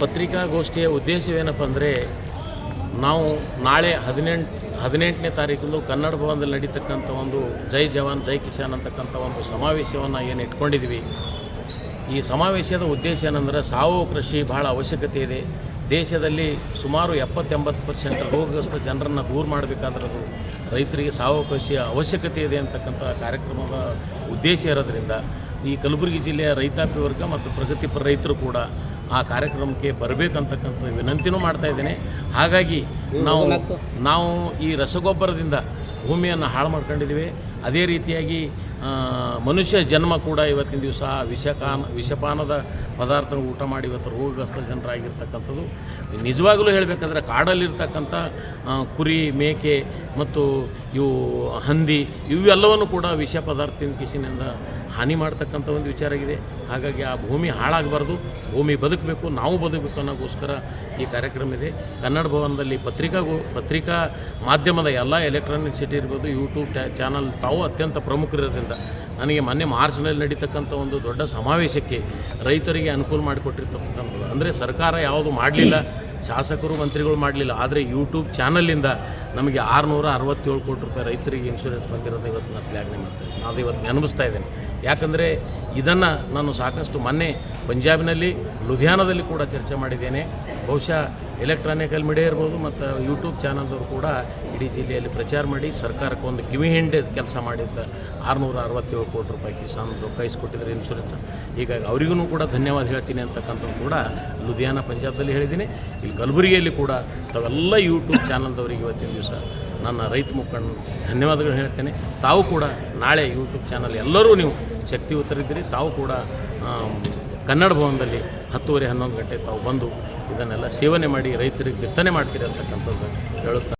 ಪತ್ರಿಕಾಗೋಷ್ಠಿಯ ಉದ್ದೇಶವೇನಪ್ಪ ಅಂದರೆ, ನಾವು ನಾಳೆ ಹದಿನೆಂಟು, ಹದಿನೆಂಟನೇ ತಾರೀಕಂದು ಕನ್ನಡ ಭವನದಲ್ಲಿ ನಡೀತಕ್ಕಂಥ ಒಂದು ಜೈ ಜವಾನ್, ಜೈ ಕಿಸಾನ್ ಅಂತಕ್ಕಂಥ ಒಂದು ಸಮಾವೇಶವನ್ನು ಏನು ಇಟ್ಕೊಂಡಿದ್ವಿ. ಈ ಸಮಾವೇಶದ ಉದ್ದೇಶ ಏನಂದರೆ ಸಾವು ಕೃಷಿ ಬಹಳ ಅವಶ್ಯಕತೆ ಇದೆ. ದೇಶದಲ್ಲಿ ಸುಮಾರು ಎಪ್ಪತ್ತೆಂಬತ್ತು ಪರ್ಸೆಂಟ್ ರೋಗಗ್ರಸ್ತ ಜನರನ್ನು ದೂರ ಮಾಡಬೇಕಾದ್ರದು ರೈತರಿಗೆ ಸಾವು ಕೃಷಿಯ ಅವಶ್ಯಕತೆ ಇದೆ ಅಂತಕ್ಕಂಥ ಕಾರ್ಯಕ್ರಮದ ಉದ್ದೇಶ ಇರೋದ್ರಿಂದ, ಈ ಕಲಬುರಗಿ ಜಿಲ್ಲೆಯ ರೈತಾಪಿ ವರ್ಗ ಮತ್ತು ಪ್ರಗತಿಪರ ರೈತರು ಕೂಡ ಆ ಕಾರ್ಯಕ್ರಮಕ್ಕೆ ಬರಬೇಕಂತಕ್ಕಂಥ ವಿನಂತಿನೂ ಮಾಡ್ತಾ ಇದ್ದೇನೆ. ಹಾಗಾಗಿ ನಾವು ನಾವು ಈ ರಸಗೊಬ್ಬರದಿಂದ ಭೂಮಿಯನ್ನು ಹಾಳು ಮಾಡ್ಕೊಂಡಿದ್ದೀವಿ. ಅದೇ ರೀತಿಯಾಗಿ ಮನುಷ್ಯ ಜನ್ಮ ಕೂಡ ಇವತ್ತಿನ ದಿವಸ ವಿಷಕಾನ, ವಿಷಪಾನದ ಪದಾರ್ಥ ಊಟ ಮಾಡಿ ಇವತ್ತು ರೋಗಗ್ರಸ್ತ ಜನರಾಗಿರ್ತಕ್ಕಂಥದ್ದು. ನಿಜವಾಗಲೂ ಹೇಳಬೇಕಂದ್ರೆ ಕಾಡಲ್ಲಿರ್ತಕ್ಕಂಥ ಕುರಿ, ಮೇಕೆ ಮತ್ತು ಇವು ಹಂದಿ, ಇವೆಲ್ಲವನ್ನು ಕೂಡ ವಿಷ ಪದಾರ್ಥ ಕಿಸಿನಿಂದ ಹಾನಿ ಮಾಡ್ತಕ್ಕಂಥ ಒಂದು ವಿಚಾರ ಆಗಿದೆ. ಹಾಗಾಗಿ ಆ ಭೂಮಿ ಹಾಳಾಗಬಾರ್ದು, ಭೂಮಿ ಬದುಕಬೇಕು, ನಾವು ಬದುಕಬೇಕು ಅನ್ನೋಕ್ಕೋಸ್ಕರ ಈ ಕಾರ್ಯಕ್ರಮ ಇದೆ. ಕನ್ನಡ ಭವನದಲ್ಲಿ ಪತ್ರಿಕಾ ಪತ್ರಿಕಾ ಮಾಧ್ಯಮದ ಎಲ್ಲ ಎಲೆಕ್ಟ್ರಾನಿಕ್ ಸಿಟಿ ಇರ್ಬೋದು, ಯೂಟ್ಯೂಬ್ ಟ್ಯಾ ಚಾನಲ್, ತಾವು ಅತ್ಯಂತ ಪ್ರಮುಖರಿರೋದ್ರಿಂದ ನನಗೆ ಮೊನ್ನೆ ಮಾರ್ಚ್ನಲ್ಲಿ ನಡೀತಕ್ಕಂಥ ಒಂದು ದೊಡ್ಡ ಸಮಾವೇಶಕ್ಕೆ ರೈತರಿಗೆ ಅನುಕೂಲ ಮಾಡಿಕೊಟ್ಟಿರ್ತಕ್ಕಂಥದ್ದು ಅಂದರೆ ಸರ್ಕಾರ ಯಾವುದು ಮಾಡಲಿಲ್ಲ, ಶಾಸಕರು ಮಂತ್ರಿಗಳು ಮಾಡಲಿಲ್ಲ, ಆದರೆ ಯೂಟ್ಯೂಬ್ ಚಾನಲಿಂದ ನಮಗೆ ಆರುನೂರ ಅರವತ್ತೇಳು ಕೋಟಿ ರೂಪಾಯಿ ರೈತರಿಗೆ ಇನ್ಶೂರೆನ್ಸ್ ಬಂದಿರೋದು ಇವತ್ತು ನಾನು ಶ್ಲಾಘನೆ ಮಾಡ್ತೇನೆ ನಾನು ಇವತ್ತು ನೆನಪಿಸ್ತಾ ಇದ್ದೇನೆ. ಯಾಕಂದರೆ ಇದನ್ನು ನಾನು ಸಾಕಷ್ಟು ಮೊನ್ನೆ ಪಂಜಾಬಿನಲ್ಲಿ ಲುಧಿಯಾನದಲ್ಲಿ ಕೂಡ ಚರ್ಚೆ ಮಾಡಿದ್ದೇನೆ. ಬಹುಶಃ ಎಲೆಕ್ಟ್ರಾನಿಕಲ್ ಮೀಡಿಯಾ ಇರ್ಬೋದು ಮತ್ತು ಯೂಟ್ಯೂಬ್ ಚಾನಲ್ದವರು ಕೂಡ ಇಡೀ ಜಿಲ್ಲೆಯಲ್ಲಿ ಪ್ರಚಾರ ಮಾಡಿ ಸರ್ಕಾರಕ್ಕೆ ಒಂದು ಕಿವಿ ಹಿಂಡೆ ಕೆಲಸ ಮಾಡಿದ್ದ ಆರುನೂರ ಅರವತ್ತೇಳು ಕೋಟಿ ರೂಪಾಯಿ ಕಿಸಾನ್ ಕೈಸ್ಕೊಟ್ಟಿದ್ದಾರೆ ಇನ್ಶೂರೆನ್ಸ್ ಹೀಗಾಗಿ ಅವರಿಗೂ ಕೂಡ ಧನ್ಯವಾದ ಹೇಳ್ತೀನಿ ಅಂತಕ್ಕಂಥದ್ದು ಕೂಡ ಲುಧಿಯಾನ, ಪಂಜಾಬ್ದಲ್ಲಿ ಹೇಳಿದ್ದೀನಿ. ಇಲ್ಲಿ ಕಲಬುರಗಿಯಲ್ಲಿ ಕೂಡ ತಾವೆಲ್ಲ ಯೂಟ್ಯೂಬ್ ಚಾನಲ್ದವರಿಗೆ ಇವತ್ತಿನ ದಿವಸ ನನ್ನ ರೈತ ಮುಖಂಡ ಧನ್ಯವಾದಗಳು ಹೇಳ್ತೇನೆ. ತಾವು ಕೂಡ ನಾಳೆ ಯೂಟ್ಯೂಬ್ ಚಾನಲ್ ಎಲ್ಲರೂ ನೀವು ಶಕ್ತಿಯುತರಿದ್ದೀರಿ ತಾವು ಕೂಡ ಕನ್ನಡ ಭವನದಲ್ಲಿ ಹತ್ತುವರೆ ಹನ್ನೊಂದು ಗಂಟೆ ತಾವು ಬಂದು ಇದನ್ನೆಲ್ಲ ಸೇವನೆ ಮಾಡಿ ರೈತರಿಗೆ ಬಿತ್ತನೆ ಮಾಡ್ತೀರಿ ಅಂತಕ್ಕಂಥದ್ದು ಹೇಳುತ್ತಾ